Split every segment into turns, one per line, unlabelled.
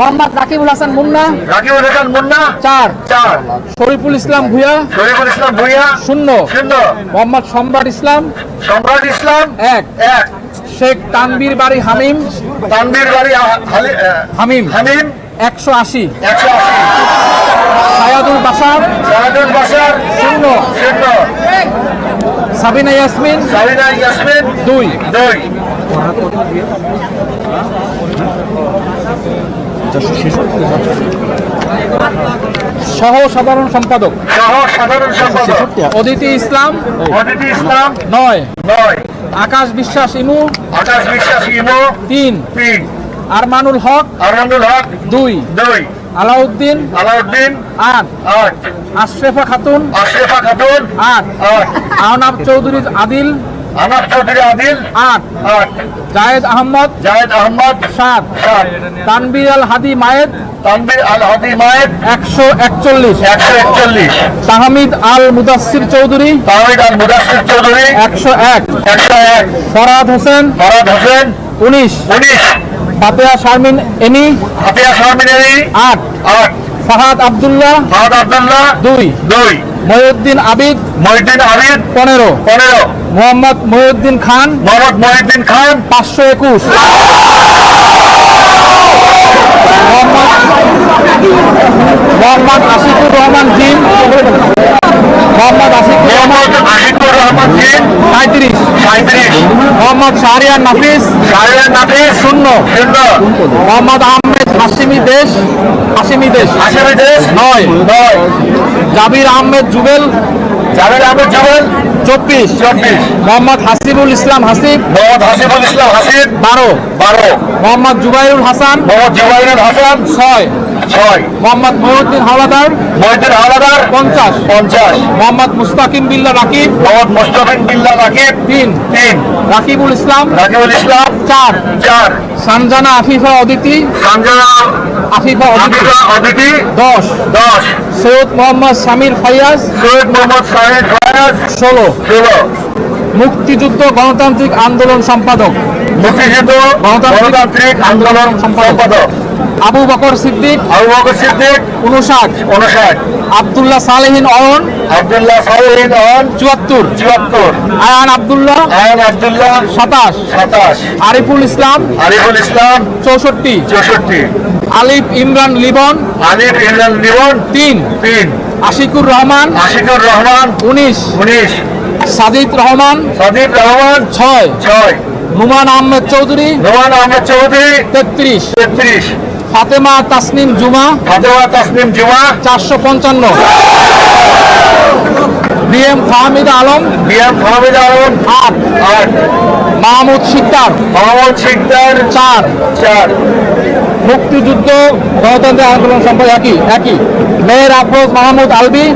মোহাম্মদ রাকিবুল হাসান মুন্না।
রাকিবুল হাসান মুন্না।
চার।
চার।
শরীফুল ইসলাম ভুয়া
শরীফুল ইসলাম ভুইয়া।
শূন্য।
শূন্য।
মোহাম্মদ সম্রাট ইসলাম।
সম্রাট ইসলাম।
এক।
এক।
শেখ তানবীর বাড়ি হামিম।
তানবীর বাড়ি
হামিম।
হামিম।
একশো আশি।
একশো আশি।
সায়াদুল বাসার।
জাহাদুল বাসার।
শূন্য।
শূন্য।
সাবিনা ইয়াসমিন।
সাবিনা ইয়াসমিন।
দুই।
দুই।
সহ সাধারণ সম্পাদক।
সহ সাধারণ সম্পাদক
অদিতি ইসলাম।
অদিতি ইসলাম।
নয়।
নয়।
আকাশ বিশ্বাস ইমু।
আকাশ বিশ্বাস ইমো।
তিন।
তিন।
আরমানুল হক।
আনন্দুল হক।
দুই।
দুই।
আলাউদ্দিন।
আলাউদ্দিন।
আট।
আট।
আশরেফা খাতুন।
আশরেফা খাতুন।
আট।
আট।
আহনাব চৌধুরী আদিল।
আনাস চৌধুরী আদিল
আট।
আট।
জায়েদ আহমদ
জাহেদ আহমদ
সাত।
সাত।
তানবির আল হাদি মায়েদ
তানবির আল হাদি মায়েদ
একশো একচল্লিশ।
একশো একচল্লিশ।
তাহমিদ আল মুদাসির চৌধুরী
তাহিদ আল মুদাসির চৌধুরী
একশো এক।
একশো এক।
ফরাদ হোসেন
ফরাদ হোসেন
উনিশ।
উনিশ।
ফাতেহা শারমিন এনি
হাতিয়া শাহমিনারি
আট।
আট।
ফাহাদ আবদুল্লাহ
ফাহাদ আবদুল্লাহ
দুই।
দুই।
মহিউদ্দিন আবিদ
মহিউদ্দিন আবিদ
পনেরো।
পনেরো।
মোহাম্মদ মহিউদ্দিন খান
মোহাম্মদ মহিউদ্দিন খান
পাঁচশো একুশ। মোহাম্মদ মোহাম্মদ আশিকুর রহমান জিন। মোহাম্মদ আশিকুর রহমান সাঁত্রিশ
সাঁত্রিশ
মোহাম্মদ শাহরিয়ার নাফিস।
শাহরিয়ার নাফিস।
শূন্য।
শূন্য।
মোহাম্মদ আহমেদ হাসিমি দেশ। হাসিমি দেশ।
আসামি দেশ।
নয়।
নয়।
জাবির আহমেদ জুবেল।
জাভেদ আহমেদ জামাল
চব্বিশ।
চব্বিশ।
মোহাম্মদ হাসিবুল ইসলাম হাসিব।
মোহাম্মদ হাসিবুল ইসলাম হাসিব।
বারো।
বারো।
মোহাম্মদ জুবাইরুল হাসান।
মোহাম্মদ জুবাইরুল হাসান।
ছয়।
ছয়।
মোহাম্মদ মহিউদ্দিন হাওলাদার
মহিউদ্দিন হাওলাদার
পঞ্চাশ।
পঞ্চাশ।
মোহাম্মদ মুস্তাকিম বিল্লা রাকিব
মোহাম্মদ মুস্তাফিন বিল্লাহ রাকিব
তিন।
তিন।
রাকিবুল ইসলাম
রাকিবুল ইসলাম
চার।
চার।
সানজানা আফিফা অদিতি
সঞ্জনা
আফিফা অদিতি
অদিতি
দশ।
দশ।
সৈয়দ মোহাম্মদ সামির ফাইয়াজ
সৈয়দ মোহাম্মদ সাহেদ ফয়াজ
ষোলো।
ষোলো।
মুক্তিযুদ্ধ গণতান্ত্রিক আন্দোলন সম্পাদক।
মুক্তিযুদ্ধ
গণতান্ত্রিক
আন্দোলন সম্পাদক।
আবু বকর সিদ্দিক
আবু বকর সিদ্দিক
উনষাট।
উনষাট।
আবদুল্লাহ সালেহিন অয়ন
আব্দুল্লাহ সাহেদ অন
চুয়াত্তর।
চুয়াত্তর।
আয়ান আবদুল্লাহ
আয়ন আব্দুল্লাহ
সাতাশ।
সাতাশ।
আরিফুল ইসলাম
আরিফুল ইসলাম
চৌষট্টি।
চৌষট্টি।
আলিফ ইমরান লিবন
আলিফ ইমরান লিবন
তিন।
তিন।
আশিকুর রহমান
আশিকুর রহমান
উনিশ।
উনিশ।
সাজিদ রহমান
সদীপ রহমান
ছয়।
ছয়।
নুমান আহমেদ চৌধুরী
নোমান আহমেদ চৌধুরী
তেত্রিশ।
তেত্রিশ।
ফাতেমা তাসনিম জুমা
ফাতেমা তাসনিম জুমা
চারশো পঞ্চান্ন। বিএম ফাহমিদ আলম
বিএম ফাহমিদ আলম
আট।
আট।
মাহমুদ শিকদার
মোহাম্মদ শিকদার
চার।
চার।
মুক্তিযুদ্ধ গণতন্ত্র আন্দোলন সম্পর্কে একই একই। মেয়ের আফরোজ মাহমুদ আলবি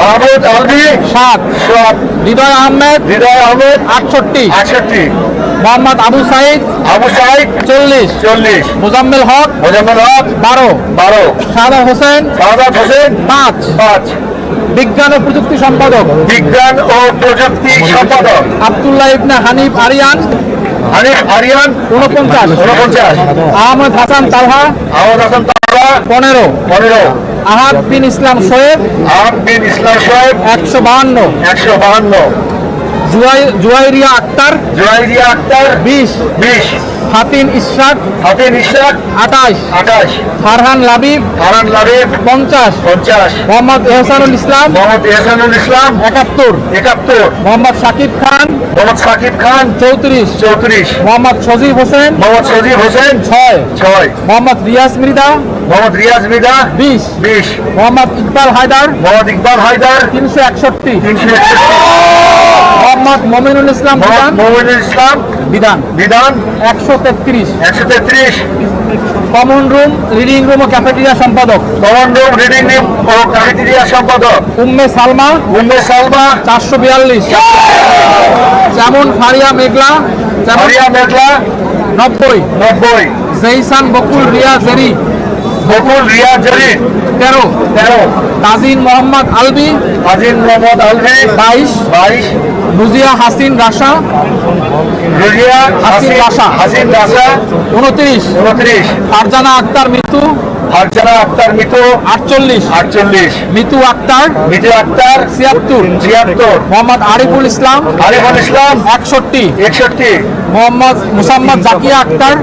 মাহমুদ আলবি
সাত।
সাত।
হৃদয় আহমেদ
হৃদয় আহমেদ
আটষট্টি।
আটষট্টি।
মোহাম্মদ আবু সাইদ
আবু সাইদ
চল্লিশ।
চল্লিশ।
মোজাম্মেল হক
মোজাম্মেল হক
বারো।
বারো।
সাদা হোসেন
সাদাত হোসেন
পাঁচ।
পাঁচ।
বিজ্ঞান ও প্রযুক্তি সম্পাদক।
বিজ্ঞান ও প্রযুক্তি সম্পাদক।
আবদুল্লাহ ইবনে হানিফ আরিয়ান।
হানিফ আরিয়ান
উনপঞ্চাশ
উনপঞ্চাশ
আহমদ হাসান তালহা
আহমদ হাসান তারা
পনেরো।
পনেরো।
আহাদ বিন ইসলাম শোয়েব
আহম বিন ইসলাম সাহেব
একশো বাহান্ন।
একশো বাহান্ন।
জুয়াই জুয়াইরিয়া আক্তার
জুয়াইরিয়া আক্তার
বিশ।
বিশ।
ফাতিন ইশরাক
হাফিন ইশাক
আঠাশ।
আঠাশ।
ফারহান লাবিব
হারান লাবিব
পঞ্চাশ।
পঞ্চাশ।
মোহাম্মদ এহসানুল ইসলাম
মোহাম্মদ এহসানুল ইসলাম
একাত্তর।
একাত্তর।
মোহাম্মদ শাকিব খান
মোহাম্মদ সাকিব খান
চৌত্রিশ।
চৌত্রিশ।
মোহাম্মদ সজিব হোসেন
মোহাম্মদ সজিব হোসেন
ছয়।
ছয়।
মোহাম্মদ রিয়াজ মৃদা
মোহাম্মদ রিয়াজ মিদা
বিশ।
বিশ।
মোহাম্মদ ইকবাল হায়দার
মোহাম্মদ ইকবাল হায়দার
তিনশো একষট্টি।
তিনশো একষট্টি।
মোহাম্মদ মমিনুল ইসলাম বিধান।
মোমিনুল ইসলাম
বিধান।
বিধান।
একশো তেত্রিশ।
একশো তেত্রিশ।
কমন রুম রিডিং রুম ও ক্যাফেটেরিয়া সম্পাদক।
কমান্ডো রিডিং রুম ও ক্যাফেটেরিয়া সম্পাদক।
উম্মে সালমা
উম্মে সালমা।
চারশো বিয়াল্লিশ। যেমন ফারিয়া মেঘলা যেমন
মারিয়া মেঘলা
নব্বই।
নব্বই।
জেইসান বকুল রিয়া জেরি।
বকুল রিয়াজ জরির
তেরো।
তেরো।
তাজিন মোহাম্মদ আলবি।
তাজিন মোহাম্মদ আলবি।
বাইশ।
বাইশ।
রুজিয়া হাসিন রাশা।
রুজিয়া হাসিন
রাশা।
হাসিন রাশা।
উনত্রিশ।
উনত্রিশ।
ফারজানা আক্তার মিতু
ফারজানা আক্তার মিতু
আটচল্লিশ।
আটচল্লিশ।
মিতু আক্তার
মিতু আক্তার
ছিয়াত্তর।
ছিয়াত্তর।
মোহাম্মদ আরিফুল ইসলাম
আরিফুল ইসলাম।
একষট্টি।
একষট্টি।
মোহাম্মদ মুসাম্মদ জাকিয়া আক্তার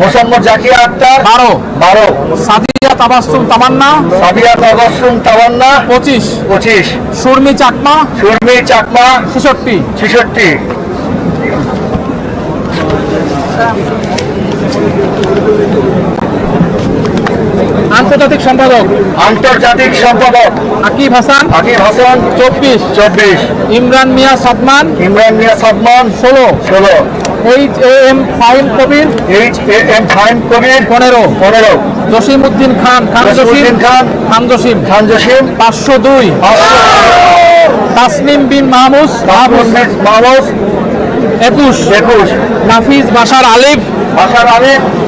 মোসাম্মদ জাকিয়া আক্তার।
বারো।
বারো।
সাদিয়া তাবাসুম তামান্না
সাবিয়া তাবাসুম তাওয়ান্না
পঁচিশ।
পঁচিশ।
সুরমি চাকমা
সুরমি চাকমা।
ছেষট্টি।
ছেষট্টি।
আন্তর্জাতিক সম্পাদক?
আন্তর্জাতিক সম্পাদক।
আকিব হাসান?
আকিব হাসান।
চব্বিশ।
চব্বিশ।
ইমরান মিয়া সাদমান?
ইমরান মিয়া সাদমান।
ষোলো।
ষোলো।
H A M Faim Kabir?
H A M Faim Kabir.
পনেরো।
পনেরো।
জসিম উদ্দিন খান। খান জসিম
খান।
খান জসিম?
খান জসিম।
পাঁচশো দুই। তাসনিম বিন মাহমুদ? মাহমুদ
মাহমুদ।
একুশ।
একুশ।
নাফিজ আলিফ?
বাসার আলিম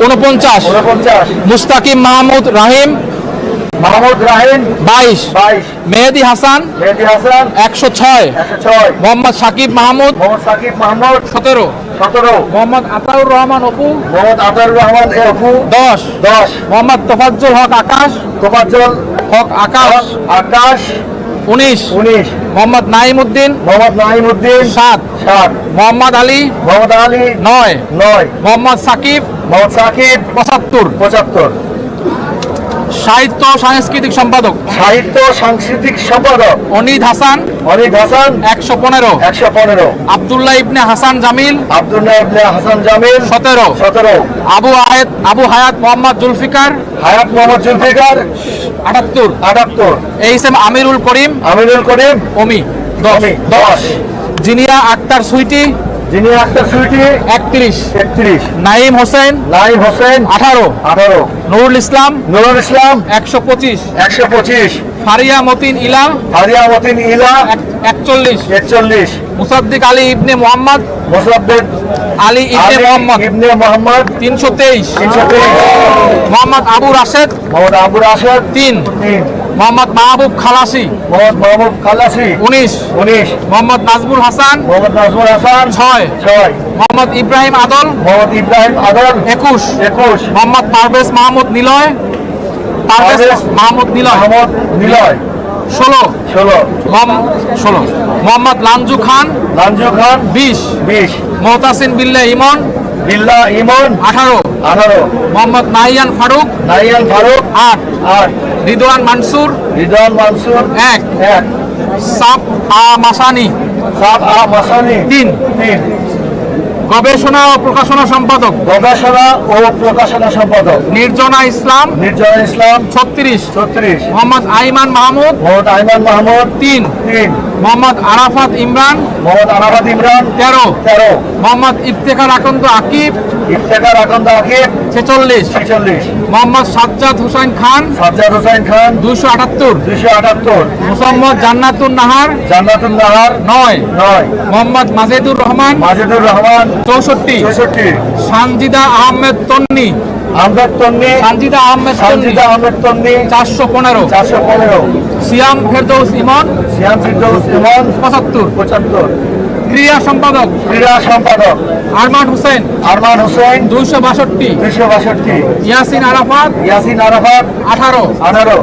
উনপঞ্চাশ
উনপঞ্চাশ
মুস্তাকিম মাহমুদ রাহিম।
মাহমুদ রাহিম।
বাইশ।
বাইশ।
মেহেদি হাসান।
মেহেদি হাসান।
একশো ছয়।
ছয়।
মোহাম্মদ সাকিব মাহমুদ।
সাকিব মাহমুদ।
সতেরো।
সতেরো।
মোহাম্মদ আতাউর রহমান অপু।
মোহাম্মদ আতারুর রহমান এফু
দশ।
দশ।
মোহাম্মদ তোফাজ্জল হক আকাশ।
তোফাজ্জল
হক আকাশ।
আকাশ।
উনিশ।
উনিশ।
মোহাম্মদ নাইম উদ্দিন
মোহাম্মদ নাইম উদ্দিন
সাত।
সাত।
মোহাম্মদ আলী।
মোহাম্মদ আলী।
নয়।
নয়।
মোহাম্মদ সাকিব।
মোহাম্মদ সাকিব।
পঁচাত্তর।
পঁচাত্তর।
সাহিত্য সাংস্কৃতিক সম্পাদক।
সাহিত্য সাংস্কৃতিক সম্পাদক।
অনিদ হাসান।
অনিদ হাসান।
একশো পনেরো।
একশো পনেরো।
আবদুল্লাহ ইবনে হাসান জামিল।
আবদুল্লাহ ইবনে হাসান জামিল।
সতেরো।
সতেরো।
আবু আয়াত আবু হায়াত মোহাম্মদ জুলফিকার।
হায়াত মোহাম্মদ জুলফিকার।
আটাত্তর।
আটাত্তর।
H M Amirul Karim.
আমিরুল করিম।
অমি। দশ।
দশ।
জিনিয়া আক্তার সুইটি।
যিনি আক্তার সুইটি
একত্রিশ।
একত্রিশ।
নাইম হোসেন
নাইম হোসেন
আঠারো।
আঠারো।
নুরুল ইসলাম
নুরুল ইসলাম
একশো পঁচিশ।
একশো পঁচিশ।
ফারিয়া মতিন ইলা
হারিয়া মতিন ইলা
এক- একচল্লিশ।
একচল্লিশ।
মুসাদ্দিক আলী ইবনে মোহাম্মদ
মোসাদ্দেদ
আলী ইবনে মোহাম্মদ।
ইবনে মোহাম্মদ
তিনশো তেইশ।
তিনশো তেইশ।
মোহাম্মদ আবু রাশেদ
মোহাম্মদ আবুর আসাদ
তিন।
তিন।
মোহাম্মদ মাহবুব খালাসি।
মোহাম্মদ মাহমুদ খালাসি।
উনিশ।
উনিশ।
মোহাম্মদ নাজমুল হাসান।
মোহাম্মদ নাজমুল হাসান।
ছয়।
ছয়।
মোহাম্মদ ইব্রাহিম আদল।
মোহাম্মদ ইব্রাহিম আদল।
একুশ।
একুশ।
মোহাম্মদ পারভেজ মাহমুদ নিলয়। পারভেজ মাহমুদ নিলয়।
মোহাম্মদ নিলয়।
ষোলো।
ষোলো।
ষোলো। মোহাম্মদ লাঞ্জু খান।
লাঞ্জু খান।
বিশ।
বিশ।
মোহতাসিন বিল্লা ইমন।
বিল্লা ইমন।
আঠারো।
আঠারো।
মোহাম্মদ নাইয়ান ফারুক।
নাইয়ান ফারুক।
আট।
আট।
রিদওয়ান মানসুর।
রিদওয়ান মানসুর।
এক।
এক।
সাপ আ মাসানি।
সাত আ মাসানি।
তিন।
তিন।
গবেষণা ও প্রকাশনা সম্পাদক।
গবেষণা ও প্রকাশনা সম্পাদক।
নির্জনা ইসলাম।
নির্জনা ইসলাম।
ছত্রিশ।
ছত্রিশ।
মোহাম্মদ আইমান মাহমুদ।
মোহাম্মদ আইমান মাহমুদ।
তিন।
তিন।
মোহাম্মদ আরাফাত ইমরান।
মোহাম্মদ আনাবাদ ইমরান।
তেরো।
তেরো।
মোহাম্মদ ইফতেখার আকন্দ আকিব।
ইফতেখার আকন্দ আকিব।
ছেচল্লিশ।
ছেচল্লিশ।
মোহাম্মদ সাজ্জাদ হুসাইন খান।
সাজ্জাদ হোসেন খান।
দুশো আটাত্তর।
দুশো আটাত্তর।
মোসাম্মদ জান্নাতুন নাহার।
জান্নাতুল নাহার।
নয়।
নয়।
মোহাম্মদ মাজেদুর রহমান।
মাজেদুর রহমান।
চৌষট্টি। সানজিদা আহমেদ তন্নি।
আহমেদ তন্নি।
সানজিদা আহমেদ
সানজিদা আহমেদ তন্নি।
চারশো পনেরো।
চারশো পনেরো।
সিয়াম ফেরদৌস ইমন।
সিয়াম ফিরদৌস ইমন।
পঁচাত্তর।
পঁচাত্তর।
ক্রীড়া সম্পাদক।
ক্রীড়া সম্পাদক।
আরমান হোসেন।
আরমান হোসেন।
দুইশো বাষট্টি।
দুশো বাষট্টি।
ইয়াসিন আরাফাত।
ইয়াসিন আরাফাত।
আঠারো।
আঠারো।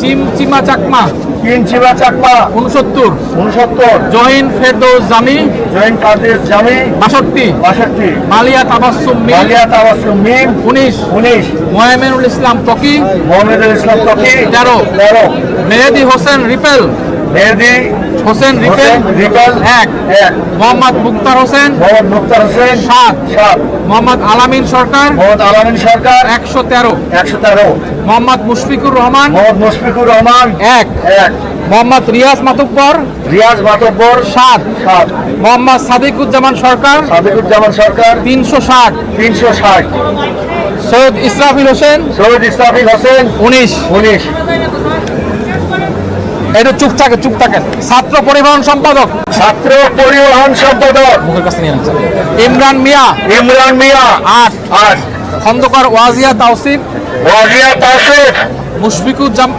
চিম চিমা চাকমা।
চিমচিমা চাকমা।
উনসত্তর
উনসত্তর
জয়েন ফেরদৌস জামি।
জয়েন্ট কাদের জামি।
বাষট্টি।
বাষট্টি।
মালিয়া তাবাসুম মিম
মালিয়া তাবাসুম মিম
উনিশ।
উনিশ।
মোহামেনুল ইসলাম তকি
মোহাম্মদুল ইসলাম তকি
তেরো।
তেরো।
মেহেদি হোসেন রিপেল।
মেহেদি
হোসেন রিপেল?
রিপাল
এক।
এক।
মোহাম্মদ মুক্তার হোসেন?
মোহাম্মদ মুক্তার হোসেন
সাত।
সাত।
মোহাম্মদ আলামিন সরকার?
মোহাম্মদ আলামিন সরকার
একশো তেরো।
একশো তেরো।
মোহাম্মদ মুশফিকুর রহমান?
মোহাম্মদ মুশফিকুর রহমান
এক।
এক।
মোহাম্মদ রিয়াজ মাতুব্বর?
রিয়াজ মাতব্বর
সাত।
সাত।
মোহাম্মদ সাদিকুজ্জামান সরকার?
সাদিকুজ্জামান সরকার
তিনশো ষাট।
তিনশো ষাট।
সৈয়দ ইসরাফিল হোসেন?
সৈয়দ ইসরাফিল হোসেন
উনিশ।
উনিশ।
এটা চুপ থাকে চুপ থাকেন। ছাত্র পরিবহন সম্পাদক।
ছাত্র পরিবহন সম্পাদক।
ইমরান মিয়া।
ইমরান মিয়া।
আট।
আট।
খন্দকার ওয়াজিয়া তাওসিফ।
ওয়াজিয়া তাসিফ
মুশফিকুজ্জাম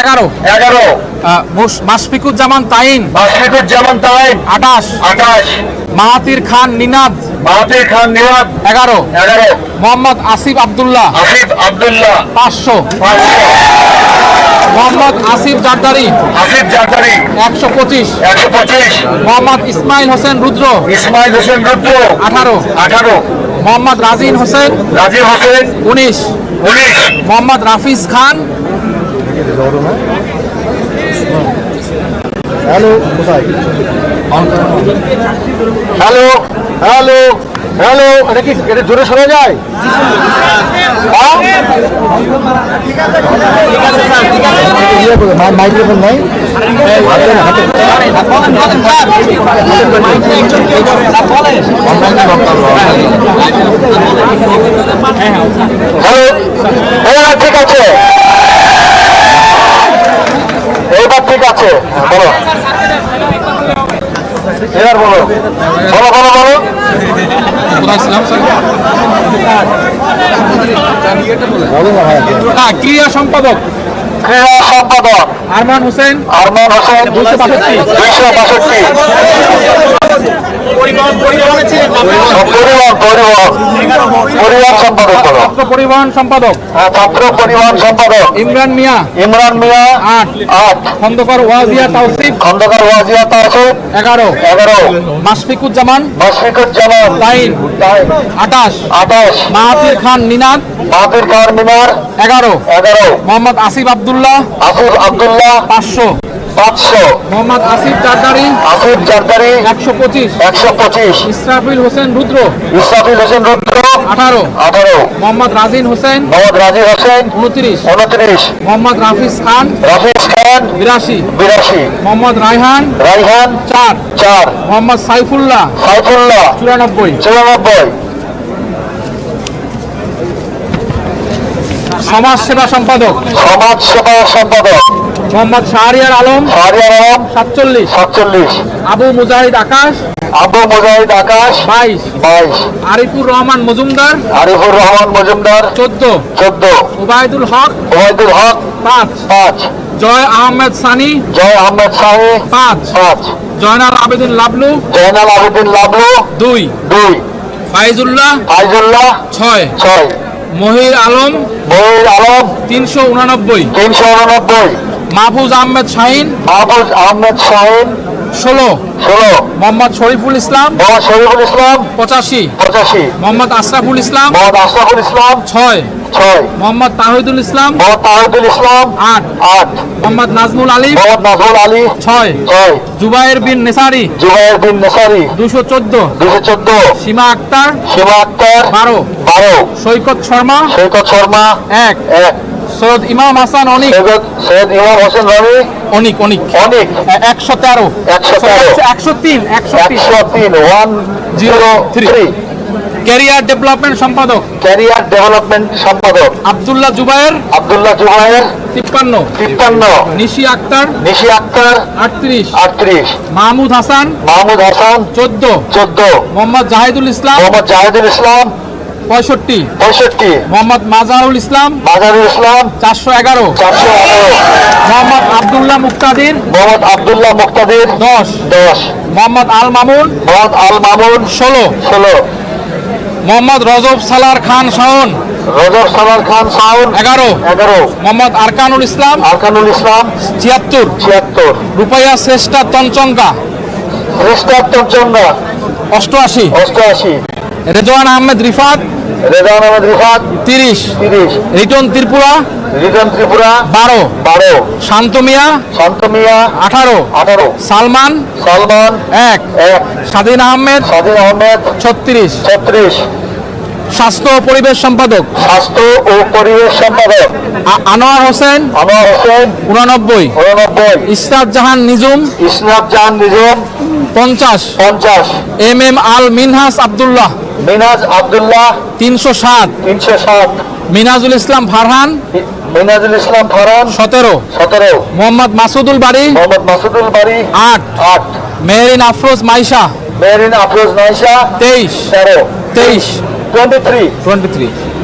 এগারো।
এগারো।
মাশফিকুজ্জামান তাইন।
মাসফিকুজ্জামান
আঠাশ।
আঠাশ।
মাহাতির খান নিনাদ।
মাহাতির খান
এগারো।
এগারো।
মোহাম্মদ আসিফ আবদুল্লাহ।
আসিফ আবদুল্লাহ।
পাঁচশো।
পাঁচশো।
মোহাম্মদ আসিফ জারদারি।
আসিফ জাকারি
একশো পঁচিশ।
একশো পঁচিশ।
মোহাম্মদ ইসমাইল হোসেন রুদ্র।
ইসমাইল হোসেন রুদ্র।
আঠারো।
আঠারো।
মোহাম্মদ রাজিন হোসেন।
রাজীব হোসেন।
উনিশ।
উনিশ।
Mohammad Rafiz Khan.
Hello hello. Hello. এটা কি এটা জোরে শোনা যায়? মাইক্রোফোন নাই? হ্যালো হ্যাঁ ঠিক আছে। এইবার ঠিক আছে হ্যাঁ, বলো। এবার বলো। বলো বলো বলো?
হ্যাঁ, ক্রিয়া সম্পাদক।
ক্রিয়া সম্পাদক।
আরমান হোসেন
আরমান হোসেন
দুইশো বাষট্টি।
দুইশো বাষট্টি। পরিবহন সম্পাদক
ছাত্র পরিবহন সম্পাদক।
হ্যাঁ, পরিবহন সম্পাদক।
ইমরান মিয়া
ইমরান মিয়া
আট।
আট।
খন্দকার ওয়াজিয়া তাওসিফ
খন্দকার ওয়াজিয়া তাসিফ
এগারো।
এগারো। মাসফিকুজ্জামান
তাইন
তাই
আঠাশ
আঠাশ
মাহাতির খান নিনাদ
মাহাতির খান মিনার
এগারো।
এগারো।
মোহাম্মদ আসিফ আবদুল্লাহ
আসিফ আবদুল্লাহ।
পাঁচশো।
পাঁচশো।
মোহাম্মদ আসিফ জারদারি
আসিফ জারদারি।
একশো পঁচিশ।
একশো পঁচিশ।
ইসরাফিল হোসেন রুদ্র
ইসরাফিল হোসেন রুদ্র।
আঠারো।
আঠারো।
মোহাম্মদ রাজিন হোসেন
মোহাম্মদ রাজি হোসেন।
উনত্রিশ।
উনত্রিশ।
মোহাম্মদ রাফিজ খান
রাফিজ খান।
বিরাশি।
বিরাশি।
মোহাম্মদ রায়হান
রাইহান
চার।
চার।
মোহাম্মদ সাইফুল্লাহ
সাইফুল্লাহ।
চুরানব্বই।
চুরানব্বই।
সমাজ সেবা সম্পাদক।
সমাজ সেবা সম্পাদক।
মোহাম্মদ শাহরিয়ার আলম সাতচল্লিশ।
সাতচল্লিশ।
আবু মুজাহিদ আকাশ
আবু মুজাহিদ আকাশ
বাইশ।
বাইশ।
আরিফুর রহমান মজুমদার
আরিফুর রহমান মজুমদার
চোদ্দ।
চোদ্দ।
ওবায়দুল হক
ওবায়দুল হক
পাঁচ।
পাঁচ।
জয় আহমেদ সানি
জয় আহমেদ শাহী
পাঁচ।
পাঁচ।
জয়নাল আবেদিন লাবলু
জয়নাল আবেদিন লাবলু
দুই।
দুই।
ফাইজুল্লাহ
ফাইজুল্লাহ
ছয়।
ছয়।
মহির আলম
মহির আলম
তিনশো উনানব্বই।
তিনশো উননব্বই।
মাহফুজ আহমেদ শাহিন।
মাহফুজ আহমেদ শাহিন।
ষোলো।
ষোলো।
মোহাম্মদ শরীফুল ইসলাম।
মোহাম্মদ শরীফুল ইসলাম।
পঁচাশি।
পঁচাশি।
মোহাম্মদ আশরাফুল ইসলাম।
মোহাম্মদ আশরাফুল ইসলাম।
ছয়।
ছয়।
মোহাম্মদ তাহিদুল ইসলাম।
মোহাম্মদ তাহিদুল ইসলাম।
আট।
আট।
মোহাম্মদ নাজমুল আলী।
মোহাম্মদ নাজরুল আলী।
ছয়।
ছয়।
জুবাইর বিন নেসারি।
জুবাইর বিন নেসারি।
দুশো চোদ্দ।
দুশো চোদ্দ।
সীমা আক্তার।
সীমা আক্তার।
বারো।
বারো।
সৈকত শর্মা।
সৈকত শর্মা।
এক।
এক।
সৈয়দ ইমাম হাসান অনিক।
সৈয়দ ইমাম হোসেন
অনিক অনিক।
অনেক?
একশো তেরো।
একশো
তিন একশো তিন।
One zero three
career development সম্পাদক।
ক্যারিয়ার ডেভেলপমেন্ট সম্পাদক।
আবদুল্লাহ জুবায়ের।
আবদুল্লাহ জুবাইর
তিপ্পান্ন।
তিপ্পান্ন।
নিশি আক্তার।
নিশি আক্তার।
আটত্রিশ।
আটত্রিশ।
মাহমুদ হাসান।
মাহমুদ হাসান।
চোদ্দ।
চোদ্দ।
মোহাম্মদ জাহিদুল ইসলাম।
মোহাম্মদ জাহিদুল ইসলাম।
পঁয়ষট্টি।
পঁয়ষট্টি।
মোহাম্মদ মাজারুল ইসলাম।
বাজারুল ইসলাম।
চারশো এগারো।
চারশো এগারো।
মোহাম্মদ আবদুল্লাহ মুক্তাদির।
মোহাম্মদ আবদুল্লাহ মুক্তাদির।
দশ।
দশ।
মোহাম্মদ আল মামুন।
মোহাম্মদ আল মামুন।
ষোলো।
ষোলো।
মোহাম্মদ রজব সালার খান শাওন।
রজব সালার খান সাউন
এগারো।
এগারো।
মোহাম্মদ আরকানুল ইসলাম।
আরকানুল ইসলাম।
ছিয়াত্তর।
ছিয়াত্তর।
রূপাইয়া শ্রেষ্ঠা তঞ্চঙ্কা
খ্রিস্টাব্দর জন্য
অষ্টআশি।
অষ্টআশি।
রেজওয়ান আহমেদ রিফাত
রেজওয়ান আহমেদ রিফাত
তিরিশ।
তিরিশ।
রিটন ত্রিপুরা
রিটন ত্রিপুরা
বারো।
বারো।
শান্ত মিয়া
শান্ত মিয়া
আঠারো।
আঠারো।
সালমান
সালমান
এক।
এক।
স্বাধীন আহমেদ
স্বাধীন আহমেদ
ছত্রিশ।
ছত্রিশ।
স্বাস্থ্য ও পরিবেশ সম্পাদক।
স্বাস্থ্য ও পরিবেশ সম্পাদক।
আনোয়ার হোসেন।
আনোয়ার হোসেন।
উনানব্বই।
উননব্বই।
ইসরাত জাহান নিজুম
ইসনাফ জাহান নিজম
পঞ্চাশ।
পঞ্চাশ।
M M Al Minhas Abdullah.
মিনাজ আবদুল্লাহ।
তিনশো সাত।
তিনশো সাত।
মিনাজুল ইসলাম ফারহান।
মিনাজুল ইসলাম ফারান
সতেরো।
সতেরো।
মোহাম্মদ মাসুদুল বাড়ি
মোহাম্মদ মাসুদুল বাড়ি
আট।
আট।
মেহরিন আফরোজ মাইশা।
মেরিন আফরোজ মাইশা।
তেইশ।
তেরো।
তেইশ।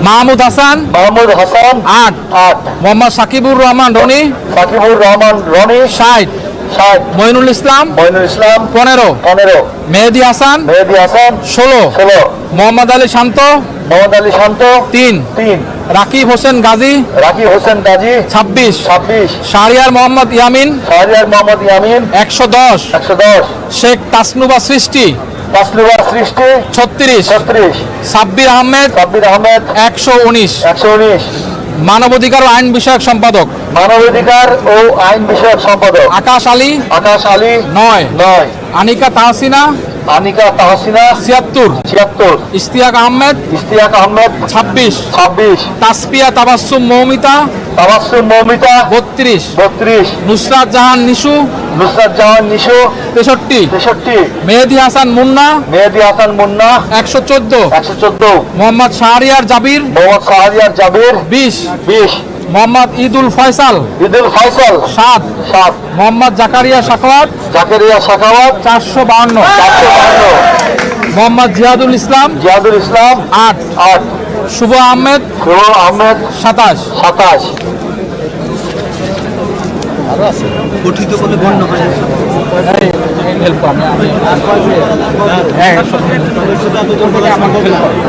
মাহমুদ হাসান
মাহমুদ হাসান
আট
আট
মোহাম্মদ সাকিবুর রহমান রনি
সাকিবুর রহমান রনি
ষাট
ষাট
মইনুল ইসলাম
মইনুল ইসলাম
পনেরো
পনেরো
মেহেদি হাসান
মেহেদি হাসান
ষোলো.
ষোলো.
মোহাম্মদ আলী শান্ত
মোহাম্মদ আলী শান্ত
তিন
তিন
রাকিব হোসেন গাজী
রাকি হোসেন গাজী
ছাব্বিশ
ছাব্বিশ
শাহরিয়ার মোহাম্মদ ইয়ামিন
শাহরিয়ার মোহাম্মদ ইয়ামিন
একশো দশ
একশো দশ
শেখ তাসনুবা সৃষ্টি
সৃষ্টি
ছত্রিশ।
ছত্রিশ।
সাব্বির আহমেদ
সাব্বির আহমেদ
একশো উনিশ।
একশো উনিশ।
মানবাধিকার ও আইন বিষয়ক সম্পাদক।
মানবাধিকার ও আইন বিষয়ক সম্পাদক।
আকাশ আলী
আকাশ আলী
নয়।
নয়।
আনিকা তাহসিনা
আনিকা তাহসিনা।
ছিয়াত্তর।
ছিয়াত্তর।
ইশতিয়াক আহমেদ।
ইশতিয়াক আহমেদ।
ছাব্বিশ।
ছাব্বিশ।
তাসপিয়া তাবাসুম মৌমিতা।
তাবাসুম মৌমিতা।
বত্রিশ।
বত্রিশ।
নুসরাত জাহান নিশু।
নুসরাত জাহান নিশু।
তেষট্টি।
তেষট্টি।
মেহেদি হাসান মুন্না।
মেহেদি হাসান মুন্না।
একশো চোদ্দ।
একশো চোদ্দ।
মোহাম্মদ শাহরিয়ার জাবির।
মোহাম্মদ শাহরিয়ার জাবির।
বিশ।
বিশ।
মোহাম্মদ ঈদুল ফয়সাল।
ঈদুল ফয়সাল।
সাত।
সাত।
মোহাম্মদ জাকারিয়া সাখাওয়াত
জাকারিয়া সাখাওয়াত
চারশো বাহান্ন।
চারশো বান্ন
মোহাম্মদ জিয়াদুল ইসলাম।
জিয়াদুল ইসলাম।
আট।
আট।
শুভ আহমেদ।
সুরুল আহমেদ।
সাতাশ।
সাতাশ।
গঠিত বলে গণ্য হয়।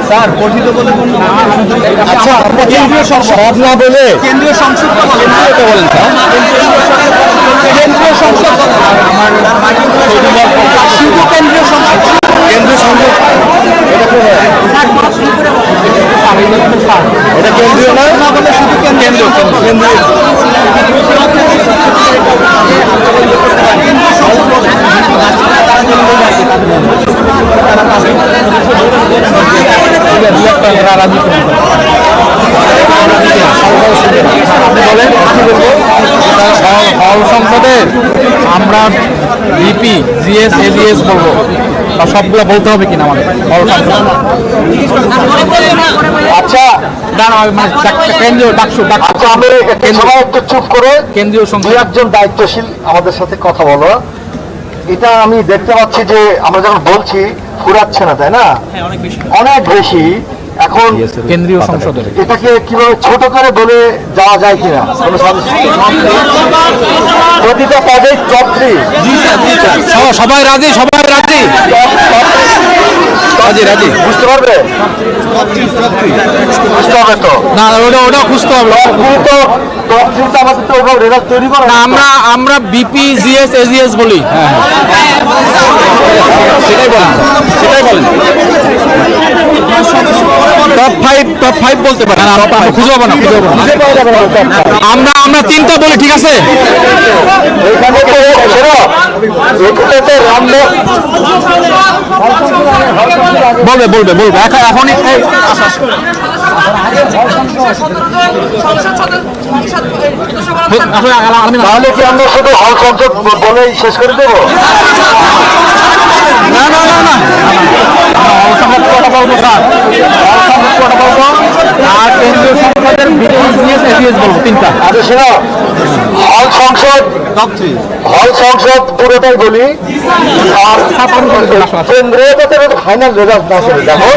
স্যার গঠিত বলে গণ্য
আচ্ছা কেন্দ্রীয় সংসদ না বলে
কেন্দ্রীয় সংসদ বলেন।
কেন্দ্রীয় সংসদ
শুধু কেন্দ্রীয় সংসদ
কেন্দ্রীয় সংসদ। এটা কেন্দ্রীয় না?
শুধু কেন্দ্রীয়।
কেন্দ্রীয়।
হল সংসদের আমরা বিপি জিএস এজিএস বলব। বা সবগুলো বলতে হবে কিনা আমাদের? হল
আচ্ছা
মানে ডাক- কেন্দ্রীয় ডাকসু ডাকসু।
আচ্ছা আমি সবাই একটু চুপ করে।
কেন্দ্রীয় সংসদ
একজন দায়িত্বশীল আমাদের সাথে কথা বলো। এটা আমি দেখতে পাচ্ছি যে আমরা যখন বলছি ফুরাচ্ছে না তাই না? অনেক বেশি। এখন
কেন্দ্রীয় সংসদের।
এটাকে কীভাবে ছোট করে বলে যাওয়া যায় কিনা? প্রতিটা পদে টপ থ্রি
সবাই- সবাই রাজি সবাই রাজি। রাজি রাজি
বুঝতে পারবে? বুঝতে হবে তো?
না ওটা ওটা খুঁজতে হবে।
তো
আমরা আমরা বিপি জিএস এজিএস বলি। হ্যাঁ। সেটাই বলেন সেটাই বলেন। টপ ফাইভ টপ ফাইভ বলতে পারেন। খুঁজে পাবো না খুঁজে পাবো না। আমরা আমরা তিনটা বলি ঠিক আছে?
এখানে তো এখানে তো রামদেব
বলবে বলবে বলবে। এখন এখনই
তাহলে কি আমরা শুধু হল সংসদ বলেই শেষ করে দেবো?
না না না না। স্যার আর কেন্দ্রীয় সংসদের বলব তিনটা
আচ্ছা শোনো। হল সংসদ হল সংসদ পুরোটাই বলি। আর কেন্দ্রীয় ফাইনাল রেজাল্ট না দেখো।